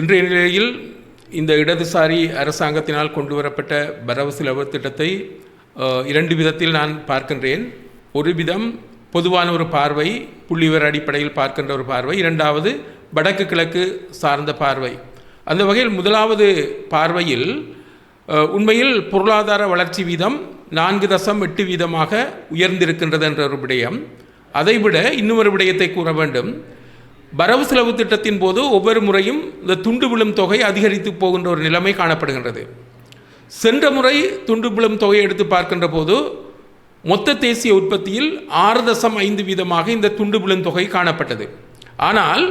இன்றைய நிலையில் இந்த இடதுசாரி அரசாங்கத்தினால் கொண்டு வரப்பட்ட வரவு செலவு திட்டத்தை இரண்டு விதத்தில் நான் பார்க்கின்றேன். ஒரு விதம் பொதுவான ஒரு பார்வை புள்ளிவிவர அடிப்படையில் பார்க்கின்ற ஒரு பார்வை இரண்டாவது வடக்கு கிழக்கு சார்ந்த பார்வை. அந்த வகையில் முதலாவது பார்வையில் உண்மையில் பொருளாதார வளர்ச்சி வீதம் நான்கு தசம் எட்டு வீதமாக உயர்ந்திருக்கின்றது என்ற ஒரு விடயம். அதைவிட இன்னும் ஒரு விடயத்தை கூற வேண்டும். வரவு செலவு திட்டத்தின் போது ஒவ்வொரு முறையும் இந்த துண்டு விழும் தொகை அதிகரித்து போகின்ற ஒரு நிலைமை காணப்படுகின்றது. சென்ற முறை துண்டு விழும் தொகையை எடுத்து பார்க்கின்ற போது மொத்த தேசிய உற்பத்தியில் ஆறு தசம் ஐந்து வீதமாக இந்த துண்டு விழும் தொகை காணப்பட்டது. ஆனால்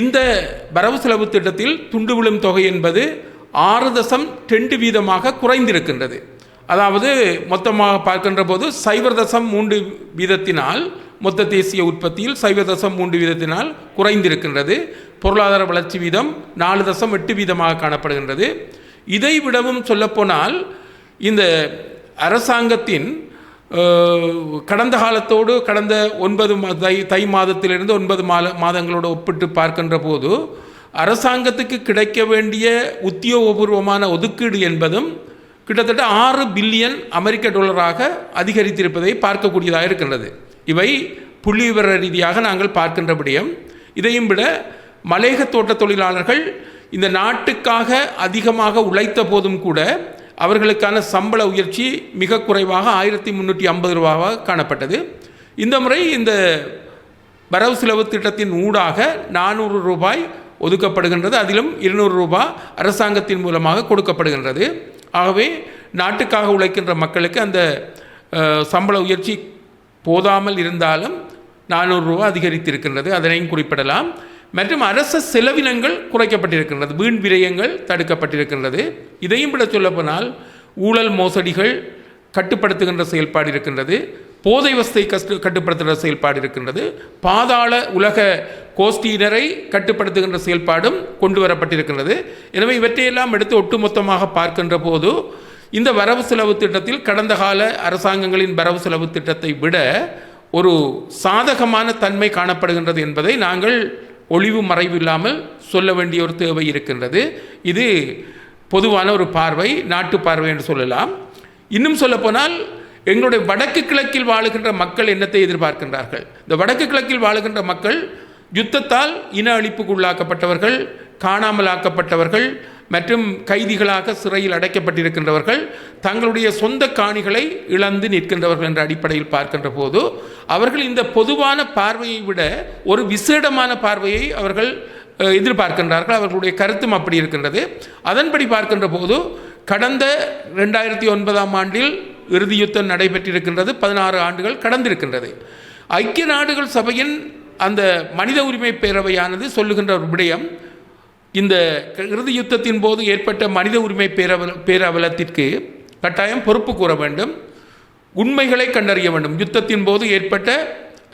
இந்த வரவு செலவு திட்டத்தில் துண்டு விழும் தொகை என்பது ஆறு தசம் ரெண்டு வீதமாக குறைந்திருக்கின்றது. அதாவது மொத்தமாக பார்க்கின்ற போது சைபர் தசம் மூன்று வீதத்தினால் மொத்த தேசிய உற்பத்தியில் சைவ தசம் மூன்று வீதத்தினால் குறைந்திருக்கின்றது. பொருளாதார வளர்ச்சி வீதம் நாலு தசம் எட்டு வீதமாக காணப்படுகின்றது. இதை விடவும் சொல்லப்போனால் இந்த அரசாங்கத்தின் கடந்த காலத்தோடு கடந்த ஒன்பது தை தை மாதத்திலிருந்து ஒன்பது மாத மாதங்களோடு ஒப்பிட்டு பார்க்கின்ற போது அரசாங்கத்துக்கு கிடைக்க வேண்டிய உத்தியோகபூர்வமான ஒதுக்கீடு என்பதும் கிட்டத்தட்ட ஆறு பில்லியன் அமெரிக்க டாலராக அதிகரித்திருப்பதை பார்க்கக்கூடியதாக இருக்கின்றது. இவை புள்ளிவர ரீதியாக நாங்கள் பார்க்கின்ற இதையும் விட மலேக தோட்ட தொழிலாளர்கள் இந்த நாட்டுக்காக அதிகமாக உழைத்த போதும் கூட அவர்களுக்கான சம்பள உயர்ச்சி மிக குறைவாக ஆயிரத்தி முந்நூற்றி ஐம்பது ரூபாவாக காணப்பட்டது. இந்த முறை இந்த வரவு செலவு திட்டத்தின் ஊடாக நானூறு ரூபாய் ஒதுக்கப்படுகின்றது. அதிலும் இருநூறு ரூபாய் அரசாங்கத்தின் மூலமாக கொடுக்கப்படுகின்றது. ஆகவே நாட்டுக்காக உழைக்கின்ற மக்களுக்கு அந்த சம்பள உயர்ச்சி போதாமல் இருந்தாலும் நானூறு அதிகரித்திருக்கின்றது அதனையும் குறிப்பிடலாம். மற்றும் அரச செலவினங்கள் குறைக்கப்பட்டிருக்கின்றது வீண் விரயங்கள் தடுக்கப்பட்டிருக்கின்றது. இதையும் விட சொல்லப்போனால் ஊழல் மோசடிகள் கட்டுப்படுத்துகின்ற செயல்பாடு இருக்கின்றது போதை வசத்தை கஷ்ட கட்டுப்படுத்துகின்ற செயல்பாடு இருக்கின்றது பாதாள உலக கோஷ்டியினரை கட்டுப்படுத்துகின்ற செயல்பாடும் கொண்டு வரப்பட்டிருக்கின்றது. எனவே இவற்றையெல்லாம் எடுத்து ஒட்டுமொத்தமாக பார்க்கின்ற போது இந்த வரவு செலவு திட்டத்தில் கடந்த கால அரசாங்கங்களின் வரவு செலவு திட்டத்தை விட ஒரு சாதகமான தன்மை காணப்படுகின்றது என்பதை நாங்கள் ஒளிவு மறைவு இல்லாமல் சொல்ல வேண்டிய ஒரு தேவை இருக்கின்றது. இது பொதுவான ஒரு பார்வை நாட்டு பார்வை என்று சொல்லலாம். இன்னும் சொல்லப்போனால் எங்களுடைய வடக்கு கிழக்கில் வாழுகின்ற மக்கள் என்னத்தை எதிர்பார்க்கின்றார்கள்? இந்த வடக்கு கிழக்கில் வாழுகின்ற மக்கள் யுத்தத்தால் இன அழிப்புக்கு உள்ளாக்கப்பட்டவர்கள் காணாமலாக்கப்பட்டவர்கள் மற்றும் கைதிகளாக சிறையில் அடைக்கப்பட்டிருக்கின்றவர்கள் தங்களுடைய சொந்த காணிகளை இழந்து நிற்கின்றவர்கள் என்ற அடிப்படையில் பார்க்கின்ற போது அவர்கள் இந்த பொதுவான பார்வையை விட ஒரு விசேடமான பார்வையை அவர்கள் எதிர்பார்க்கின்றார்கள். அவர்களுடைய கருத்தும் அப்படி இருக்கின்றது. அதன்படி பார்க்கின்ற போது கடந்த ரெண்டாயிரத்தி ஒன்பதாம் ஆண்டில் இறுதி யுத்தம் நடைபெற்றிருக்கின்றது. பதினாறு ஆண்டுகள் கடந்திருக்கின்றது. ஐக்கிய நாடுகள் சபையின் அந்த மனித உரிமை பேரவையானது சொல்லுகின்ற ஒரு விடயம் இந்த இறுதி யுத்தத்தின் போது ஏற்பட்ட மனித உரிமை பேரவல பேரவலத்திற்கு கட்டாயம் பொறுப்பு கூற வேண்டும். உண்மைகளை கண்டறிய வேண்டும். யுத்தத்தின் போது ஏற்பட்ட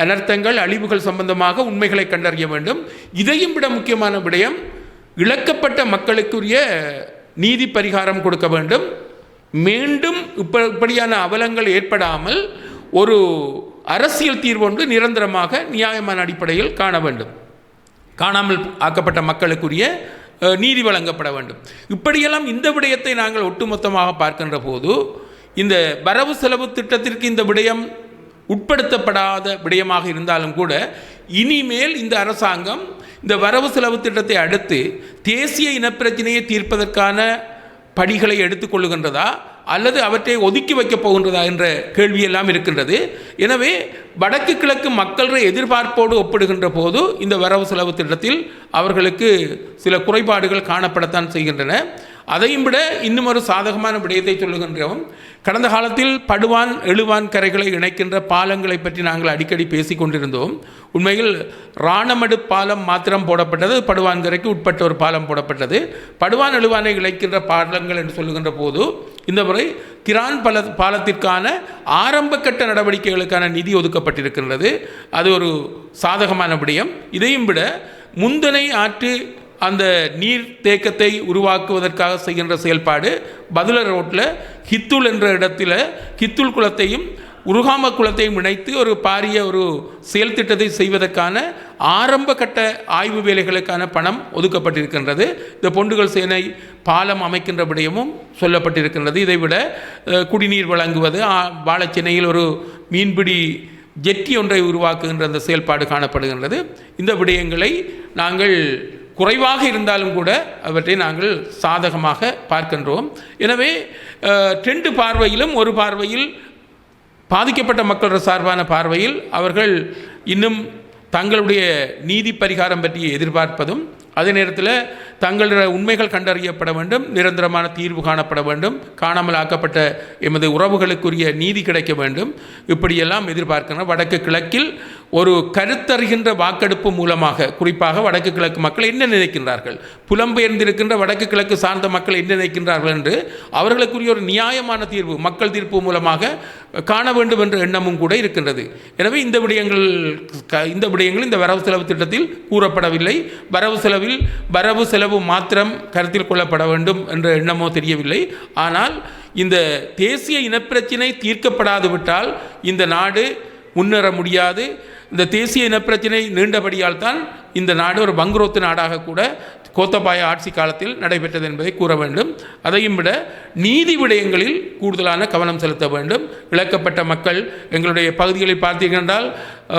அனர்த்தங்கள் அழிவுகள் சம்பந்தமாக உண்மைகளை கண்டறிய வேண்டும். இதையும் விட முக்கியமான விடயம் இழக்கப்பட்ட மக்களுக்குரிய நீதி பரிகாரம் கொடுக்க வேண்டும். மீண்டும் இப்ப இப்படியான அவலங்கள் ஏற்படாமல் ஒரு அரசியல் தீர்வொன்று நிரந்தரமாக நியாயமான அடிப்படையில் காண வேண்டும். காணாமல் ஆக்கப்பட்ட மக்களுக்குரிய நீதி வழங்கப்பட வேண்டும். இப்படியெல்லாம் இந்த விடயத்தை நாங்கள் ஒட்டுமொத்தமாக பார்க்கின்ற போது இந்த வரவு செலவு திட்டத்திற்கு இந்த விடயம் உட்படுத்தப்படாத விடயமாக இருந்தாலும் கூட இனிமேல் இந்த அரசாங்கம் இந்த வரவு செலவு திட்டத்தை அடுத்து தேசிய இனப்பிரச்சனையை தீர்ப்பதற்கான படிகளை எடுத்துக்கொள்ளுகின்றதா? அல்லது அவற்றை ஒதுக்கி வைக்கப் போகின்றதா என்ற கேள்வியெல்லாம் இருக்கின்றது. எனவே வடக்கு கிழக்கு மக்கள எதிர்பார்ப்போடு ஒப்பிடுகின்ற போது இந்த வரவு செலவு திட்டத்தில் அவர்களுக்கு சில குறைபாடுகள் காணப்படத்தான் செய்கின்றன. அதையும் விட இன்னும் ஒரு சாதகமான விடயத்தை சொல்லுகின்றோம். கடந்த காலத்தில் படுவான் எழுவான் கரைகளை இணைக்கின்ற பாலங்களை பற்றி நாங்கள் அடிக்கடி பேசிக் கொண்டிருந்தோம் உண்மையில் ராணமடு பாலம் மாத்திரம் போடப்பட்டது படுவான் கரைக்கு உட்பட்ட ஒரு பாலம் போடப்பட்டது. படுவான் எழுவானை இணைக்கின்ற பாலங்கள் என்று சொல்லுகின்ற போது இந்த முறை கிரான் பல பாலத்திற்கான ஆரம்ப கட்ட நடவடிக்கைகளுக்கான நிதி ஒதுக்கப்பட்டிருக்கின்றது. அது ஒரு சாதகமான விடயம். இதையும் விட முந்தனை ஆற்று அந்த நீர் தேக்கத்தை உருவாக்குவதற்காக செய்கின்ற செயல்பாடு பதுல ரோட்டில் ஹித்துல் என்ற இடத்துல ஹித்துல் குளத்தையும் உருகாம குளத்தையும் இணைத்து ஒரு பாரிய ஒரு செயல் திட்டத்தை செய்வதற்கான ஆரம்ப கட்ட ஆய்வு வேலைகளுக்கான பணம் ஒதுக்கப்பட்டிருக்கின்றது. இந்த பொண்டுகள் சேனை பாலம் அமைக்கின்ற விடயமும் சொல்லப்பட்டிருக்கின்றது. இதைவிட குடிநீர் வழங்குவது ஆ, ஒரு மீன்பிடி ஜெட்டி ஒன்றை உருவாக்குகின்ற அந்த செயல்பாடு காணப்படுகின்றது. இந்த விடயங்களை நாங்கள் குறைவாக இருந்தாலும் கூட அவற்றை நாங்கள் சாதகமாக பார்க்கின்றோம். எனவே அஹ், ரெண்டு பார்வையிலும் ஒரு பார்வையில் பாதிக்கப்பட்ட மக்கள் சார்பான பார்வையில் அவர்கள் இன்னும் தங்களுடைய நீதி பரிகாரம் பற்றி எதிர்பார்ப்பதும் அதே நேரத்தில் தங்களுடைய உண்மைகள் கண்டறியப்பட வேண்டும் நிரந்தரமான தீர்வு காணப்பட வேண்டும் காணாமல் ஆக்கப்பட்ட எமது உறவுகளுக்குரிய நீதி கிடைக்க வேண்டும். இப்படியெல்லாம் எதிர்பார்க்கிறோம் வடக்கு கிழக்கில் ஒரு கருத்தறிகின்ற வாக்கெடுப்பு மூலமாக குறிப்பாக வடக்கு கிழக்கு மக்கள் என்ன நினைக்கின்றார்கள்? புலம்பெயர்ந்திருக்கின்ற வடக்கு கிழக்கு சார்ந்த மக்கள் என்ன நினைக்கின்றார்கள் என்று அவர்களுக்குரிய ஒரு நியாயமான தீர்வு மக்கள் தீர்ப்பு மூலமாக காண வேண்டும் என்ற எண்ணமும் கூட இருக்கின்றது. எனவே இந்த விடயங்கள் இந்த விடயங்கள் இந்த வரவு செலவு திட்டத்தில் கூறப்படவில்லை. வரவு செலவில் வரவு செலவு மாத்திரம் கருத்தில் கொள்ளப்பட வேண்டும் என்ற எண்ணமோ தெரியவில்லை. ஆனால் இந்த தேசிய இனப்பிரச்சினை தீர்க்கப்படாது விட்டால் இந்த நாடு முன்னேற முடியாது. இந்த தேசிய இனப்பிரச்சினை நீண்டபடியால் தான் இந்த நாடு ஒரு பங்குரோத்து நாடாக கூட கோத்தபாய ஆட்சி காலத்தில் நடைபெற்றது என்பதை கூற வேண்டும். அதையும் விட நீதி விடயங்களில் கூடுதலான கவனம் செலுத்த வேண்டும். இழக்கப்பட்ட மக்கள் எங்களுடைய பகுதிகளில் பார்த்தீர்கள்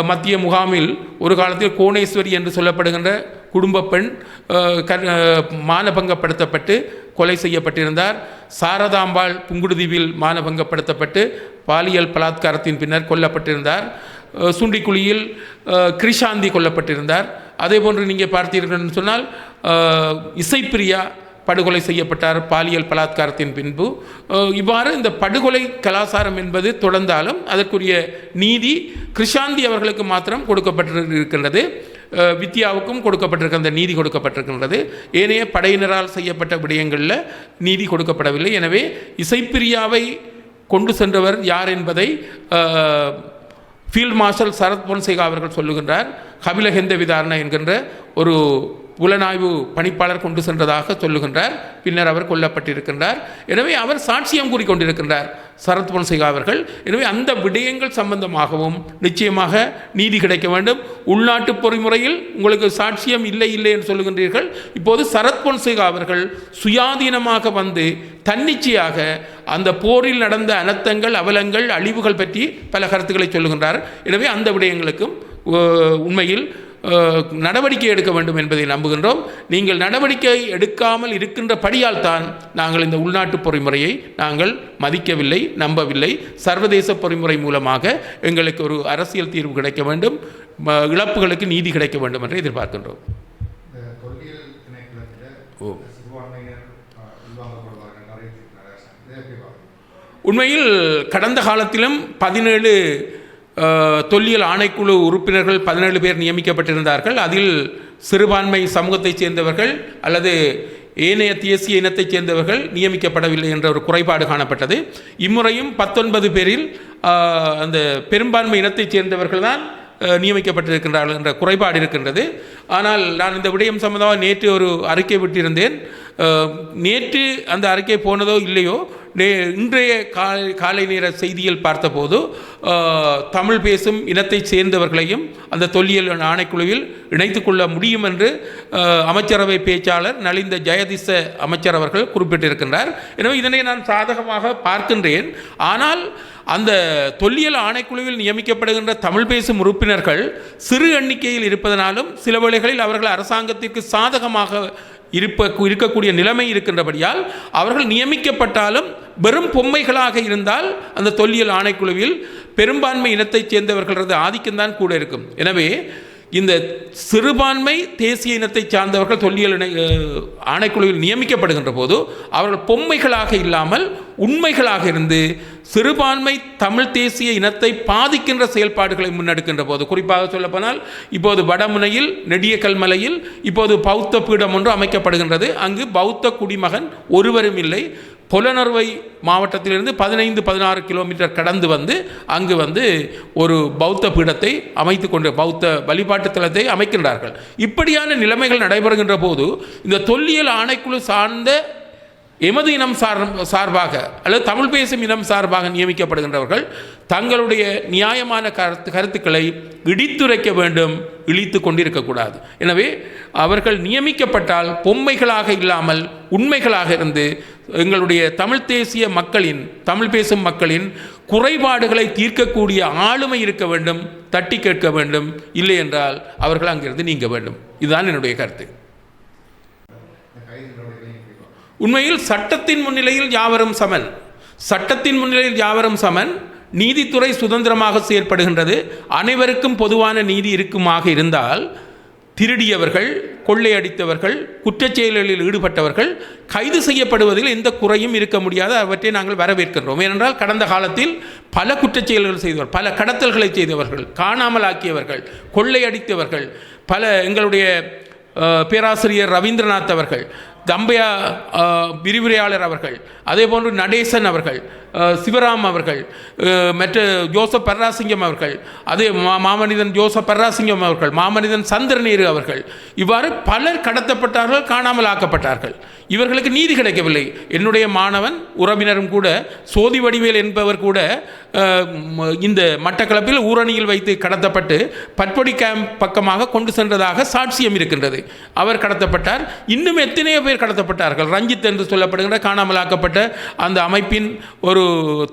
மத்திய முகாமில் ஒரு காலத்தில் கோணேஸ்வரி என்று சொல்லப்படுகின்ற குடும்ப பெண் க- மானபங்கப்படுத்தப்பட்டு கொலை செய்யப்பட்டிருந்தார். சாரதாம்பாள் புங்குடுதீவில் மானபங்கப்படுத்தப்பட்டு பாலியல் பலாத்காரத்தின் பின்னர் கொல்லப்பட்டிருந்தார். சுண்டிக்குழியில் கிரிஷாந்தி கொல்லப்பட்டிருந்தார். அதே போன்று நீங்கள் பார்த்தீர்கள் என்று சொன்னால் இசைப்பிரியா படுகொலை செய்யப்பட்டார் பாலியல் பலாத்காரத்தின் பின்பு. இவ்வாறு இந்த படுகொலை கலாச்சாரம் என்பது தொடர்ந்தாலும் அதற்குரிய நீதி கிருஷாந்தி அவர்களுக்கு மாத்திரம் கொடுக்கப்பட்டிருக்கின்றது. வித்யாவுக்கும் கொடுக்கப்பட்டிருக்க அந்த நீதி கொடுக்கப்பட்டிருக்கின்றது. ஏனைய படையினரால் செய்யப்பட்ட விடயங்களில் நீதி கொடுக்கப்படவில்லை. எனவே இசைப்பிரியாவை கொண்டு சென்றவர் யார் என்பதை ஃபீல்ட் மார்ஷல் சரத் பொன்சேகா அவர்கள் சொல்லுகின்றார். கபிலஹெந்த விதாரணை என்கின்ற ஒரு புலனாய்வு பணிப்பாளர் கொண்டு சென்றதாக சொல்லுகின்றார். பின்னர் அவர் கொல்லப்பட்டிருக்கின்றார். எனவே அவர் சாட்சியம் கூறிக்கொண்டிருக்கின்றார் சரத் பொன்சேகா அவர்கள். எனவே அந்த விடயங்கள் சம்பந்தமாகவும் நிச்சயமாக நீதி கிடைக்க வேண்டும். உள்நாட்டு பொறிமுறையில் உங்களுக்கு சாட்சியம் இல்லை இல்லை என்று சொல்லுகின்றீர்கள். இப்போது சரத் பொன்சேகா அவர்கள் சுயாதீனமாக வந்து தன்னிச்சையாக அந்த போரில் நடந்த அனர்த்தங்கள் அவலங்கள் அழிவுகள் பற்றி பல கருத்துக்களை சொல்லுகின்றார். எனவே அந்த விடயங்களுக்கும் உண்மையில் நடவடிக்கை எடுக்க வேண்டும் என்பதை நம்புகின்றோம். நீங்கள் நடவடிக்கை எடுக்காமல் இருக்கின்ற படியால் தான் நாங்கள் இந்த உள்நாட்டு பொறிமுறையை நாங்கள் மதிக்கவில்லை நம்பவில்லை. சர்வதேச பொறிமுறை மூலமாக எங்களுக்கு ஒரு அரசியல் தீர்வு கிடைக்க வேண்டும். இழப்புகளுக்கு நீதி கிடைக்க வேண்டும் என்று எதிர்பார்க்கின்றோம். ஓ. உண்மையில் கடந்த காலத்திலும் பதினேழு தொல்லியல் ஆணைக்குழு உறுப்பினர்கள் பதினேழு பேர் நியமிக்கப்பட்டிருந்தார்கள். அதில் சிறுபான்மை சமூகத்தைச் சேர்ந்தவர்கள் அல்லது ஏனைய தேசிய இனத்தைச் சேர்ந்தவர்கள் நியமிக்கப்படவில்லை என்ற ஒரு குறைபாடு காணப்பட்டது. இம்முறையும் பத்தொன்பது பேரில் அந்த பெரும்பான்மை இனத்தைச் சேர்ந்தவர்கள் தான் நியமிக்கப்பட்டிருக்கின்றார்கள் என்ற குறைபாடு இருக்கின்றது. ஆனால் நான் இந்த விடயம் சம்பந்தமாக நேற்று ஒரு அறிக்கை விட்டிருந்தேன். நேற்று அந்த அறிக்கை போனதோ இல்லையோ இன்றைய காலை காலை நேர செய்தியில் பார்த்தபோது தமிழ் பேசும் இனத்தைச் சேர்ந்தவர்களையும் அந்த தொல்லியல் ஆணைக்குழுவில் இணைத்து கொள்ள முடியும் என்று அமைச்சரவை பேச்சாளர் நலிந்த ஜெயதிச அமைச்சர் அவர்கள் குறிப்பிட்டிருக்கின்றார். எனவே இதனை நான் சாதகமாக பார்க்கின்றேன். ஆனால் அந்த தொல்லியல் ஆணைக்குழுவில் நியமிக்கப்படுகின்ற தமிழ் பேசும் உறுப்பினர்கள் சிறு எண்ணிக்கையில் இருப்பதனாலும் சில வேளைகளில் அவர்கள் அரசாங்கத்திற்கு சாதகமாக இருப்ப இருக்கக்கூடிய நிலைமை இருக்கின்றபடியால் அவர்கள் நியமிக்கப்பட்டாலும் வெறும் பொம்மைகளாக இருந்தால் அந்த தொல்லியல் ஆணைக்குழுவில் பெரும்பான்மை இனத்தைச் சேர்ந்தவர்களது ஆதிக்கம்தான் கூட இருக்கும். எனவே இந்த சிறுபான்மை தேசிய இனத்தை சார்ந்தவர்கள் தொல்லியல் இணை- ஆணைக்குழுவில் நியமிக்கப்படுகின்ற போது அவர்கள் பொம்மைகளாக இல்லாமல் உண்மைகளாக இருந்து சிறுபான்மை தமிழ் தேசிய இனத்தை பாதிக்கின்ற செயல்பாடுகளை முன்னெடுக்கின்ற போது குறிப்பாக சொல்லப்போனால் இப்போது வடமுனையில் நெடியக்கல்மலையில் இப்போது பௌத்த பீடம் ஒன்று அமைக்கப்படுகின்றது. அங்கு பௌத்த குடிமகன் ஒருவரும் இல்லை. புலனறுவை மாவட்டத்திலிருந்து பதினைந்து பதினாறு கிலோமீட்டர் கடந்து வந்து அங்கு வந்து ஒரு பௌத்த பீடத்தை அமைத்து கொண்டு பௌத்த வழிபாட்டு தலத்தை அமைக்கின்றார்கள். இப்படியான நிலைமைகள் நடைபெறுகின்ற போது இந்த தொல்லியல் ஆணைக்குழு சார்ந்த எமது இனம் சார் சார்பாக அல்லது தமிழ் பேசும் இனம் சார்பாக நியமிக்கப்படுகின்றவர்கள் தங்களுடைய நியாயமான கருத்து கருத்துக்களை இடித்துரைக்க வேண்டும் இழித்து கொண்டிருக்கக்கூடாது எனவே அவர்கள் நியமிக்கப்பட்டால் பொம்மைகளாக இல்லாமல் உண்மைகளாக இருந்து எங்களுடைய தமிழ் தேசிய மக்களின் தமிழ் பேசும் மக்களின் குறைபாடுகளை தீர்க்கக்கூடிய ஆளுமை இருக்க வேண்டும் தட்டி கேட்க வேண்டும் இல்லை என்றால் அவர்கள் அங்கிருந்து நீங்க வேண்டும். இதுதான் என்னுடைய கருத்து இந்த கைது நடவடிக்கைகளை எப்படி பார்க்குறீங்க உண்மையில் சட்டத்தின் முன்னிலையில் யாவரும் சமன். சட்டத்தின் முன்னிலையில் யாவரும் சமன். நீதித்துறை சுதந்திரமாக செயற்படுகின்றது. அனைவருக்கும் பொதுவான நீதி இருக்குமாக இருந்தால் திருடியவர்கள் கொள்ளையடித்தவர்கள் குற்றச் செயல்களில் ஈடுபட்டவர்கள் கைது செய்யப்படுவதில் எந்த குறையும் இருக்க முடியாது. அவற்றை நாங்கள் வரவேற்கின்றோம். ஏனென்றால் கடந்த காலத்தில் பல குற்றச் செயல்கள் பல கடத்தல்களை செய்தவர்கள் காணாமல் ஆக்கியவர்கள் கொள்ளையடித்தவர்கள் பல எங்களுடைய பேராசிரியர் ரவீந்திரநாத் அவர்கள் தம்பையா விரிவுரையாளர் அவர்கள் அதே போன்று நடேசன் அவர்கள் சிவராம் அவர்கள் மற்ற ஜோசப் பர்ராசிங்கம் அவர்கள் அதே மா மாமனிதன் ஜோசப் பர்ராசிங்கம் அவர்கள் மாமனிதன் சந்திரநேரு அவர்கள் இவ்வாறு பலர் கடத்தப்பட்டார்கள் காணாமல் ஆக்கப்பட்டார்கள். இவர்களுக்கு நீதி கிடைக்கவில்லை. என்னுடைய மாணவன் உறவினரும் கூட சோதி வடிவேல் என்பவர் கூட இந்த மட்டக்களப்பில் ஊரணியில் வைத்து கடத்தப்பட்டு பட்பொடி கேம்ப் பக்கமாக கொண்டு சென்றதாக சாட்சியம் இருக்கின்றது. அவர் கடத்தப்பட்டார். இன்னும் எத்தனையோ பேர் கடத்தப்பட்டார்கள். ரஞ்சித் என்று சொல்லப்படுகின்ற காணாமலாக்கப்பட்ட அந்த அமைப்பின் ஒரு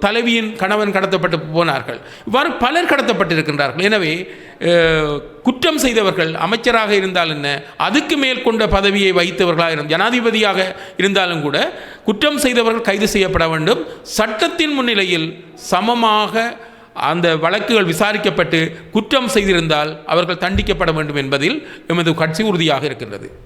தலைவியின் கணவன் கடத்தப்பட்டு போனார்கள். இவ்வாறு பலர் கடத்தப்பட்டிருக்கின்றார்கள். எனவே குற்றம் செய்தவர்கள் அமைச்சராக இருந்தால் என்ன? அதுக்கு மேல் கொண்ட பதவியை வைத்தவர்களாக இருந்த ஜனாதிபதியாக இருந்தாலும் கூட குற்றம் செய்தவர்கள் கைது செய்யப்பட வேண்டும். சட்டத்தின் முன்னிலையில் சமமாக அந்த வழக்குகள் விசாரிக்கப்பட்டு குற்றம் செய்திருந்தால் அவர்கள் தண்டிக்கப்பட வேண்டும் என்பதில் எமது கட்சி உறுதியாக இருக்கின்றது.